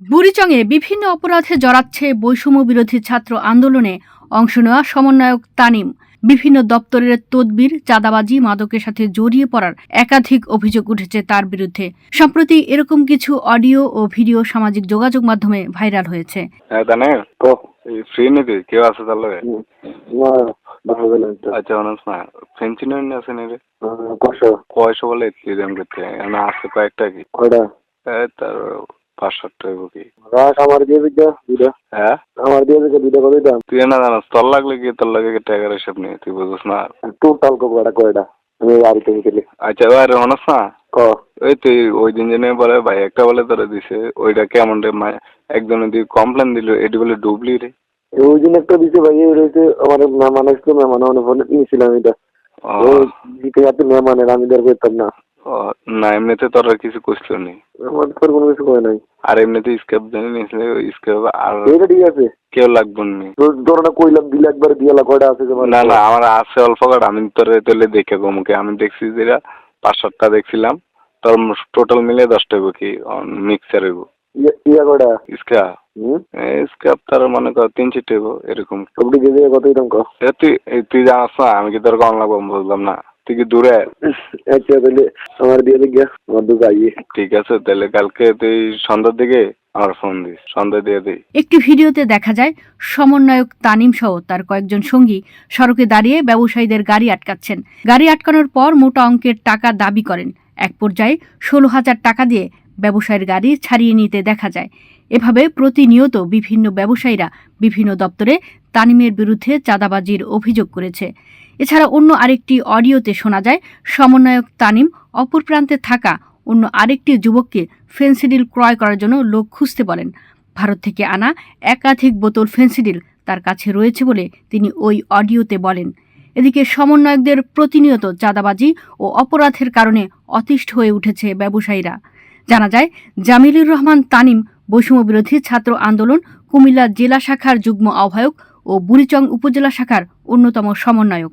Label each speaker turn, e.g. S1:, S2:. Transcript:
S1: বুড়িচংয়ে বিভিন্ন অপরাধে জড়াচ্ছে বৈষম্য বিরোধী ছাত্র আন্দোলনে অংশ নেওয়া সমন্বয়ক তানিম। বিভিন্ন দপ্তরের তদবির চাঁদাবাজি মাদকের সাথে জড়িয়ে পড়ার একাধিক অভিযোগ উঠেছে তার বিরুদ্ধে। সম্প্রতি এরকম কিছু অডিও ও ভিডিও সামাজিক যোগাযোগ মাধ্যমে ভাইরাল হয়েছে।
S2: হ্যাঁ আচ্ছা অনার্স না ফেন্সি নয় আছে না রে কয়শো? বলে এক্সিডেন্ট করতে আছে কয়েকটা কি?
S3: কয়টা?
S2: তার পাঁচ
S3: রাস আমার দিয়ে
S2: হ্যাঁ?
S3: আমার দিয়ে দাম
S2: তুই না জানাস তোর লাগলে কি তোর লাগে টাকার হিসাব নেই তুই বুঝিস না
S3: টোটাল কয়টা কয়টা আমি বাড়িতে
S2: আচ্ছা না?
S3: ক?
S2: ওই তুই ওই দিন জেনে বলে ভাই একটা বলে তোরা দিছে ওইটা কেমন রে মা- একজনে দিয়ে কমপ্লেন দিল এটি বলে ডুবলি রে।
S3: ওই দিন একটা দিছে ভাই রয়েছে আমার মেহমান আসতো মেহমান অনেক নিয়েছিলাম এটা।
S2: ও,
S3: দিতে যাতে মেহমানের আমি করতাম না।
S2: না এমনিতে তোরা কিছু করছিল নি
S3: আমার তো কোনো কিছু নাই।
S2: আর এমনিতে স্কেপ জানি নিয়েছিল স্কেপ আর
S3: এইটা ঠিক আছে।
S2: কেউ লাগবে নি।
S3: না কইলাম দিলে একবার দিয়ালা কয়টা আছে
S2: না না আমার আছে অল্প কাট আমি তোর তোলে দেখে গোমুখে আমি দেখছি যেটা পাঁচ সাতটা দেখছিলাম তোর টোটাল মিলে দশটা হইব কি? মিক্সার হইব।
S3: ইয়া- কয়টা?
S2: স্কা
S3: হুম?
S2: স্কাপ তার মনে কর তিন চিটে হইব এরকম।
S3: কত
S2: তুই জানাস না আমি কি তোর কম লাগবো বুঝলাম না। তুই কি দূরে।
S3: আচ্ছা তাহলে আমার দিয়ে দিকে আমার দুটো আইয়ে।
S2: ঠিক আছে তাহলে কালকে তুই সন্ধ্যার দিকে আমার ফোন দিস সন্ধ্যা দিয়ে দিই।
S1: একটি ভিডিওতে দেখা যায় সমন্বয়ক তানিম সহ তার কয়েকজন সঙ্গী সড়কে দাঁড়িয়ে ব্যবসায়ীদের গাড়ি আটকাচ্ছেন। গাড়ি আটকানোর পর মোটা অঙ্কের টাকা দাবি করেন। এক পর্যায়ে ষোলো হাজার টাকা দিয়ে ব্যবসায়ীর গাড়ি ছাড়িয়ে নিতে দেখা যায়। এভাবে প্রতিনিয়ত বিভিন্ন ব্যবসায়ীরা বিভিন্ন দপ্তরে তানিমের বিরুদ্ধে চাঁদাবাজির অভিযোগ করেছে। এছাড়া অন্য আরেকটি অডিওতে শোনা যায়, সমন্বয়ক তানিম অপর প্রান্তে থাকা অন্য আরেকটি যুবককে ফেন্সিডিল ক্রয় করার জন্য লোক খুঁজতে বলেন। ভারত থেকে আনা একাধিক বোতল ফেন্সিডিল তার কাছে রয়েছে বলে তিনি ওই অডিওতে বলেন। এদিকে সমন্বয়কদের প্রতিনিয়ত চাঁদাবাজি ও অপরাধের কারণে অতিষ্ঠ হয়ে উঠেছে ব্যবসায়ীরা। জানা যায়, জামিলুর রহমান তানিম বৈষম্য বিরোধী ছাত্র আন্দোলন কুমিল্লা জেলা শাখার যুগ্ম আহ্বায়ক ও বুড়িচং উপজেলা শাখার অন্যতম সমন্বয়ক।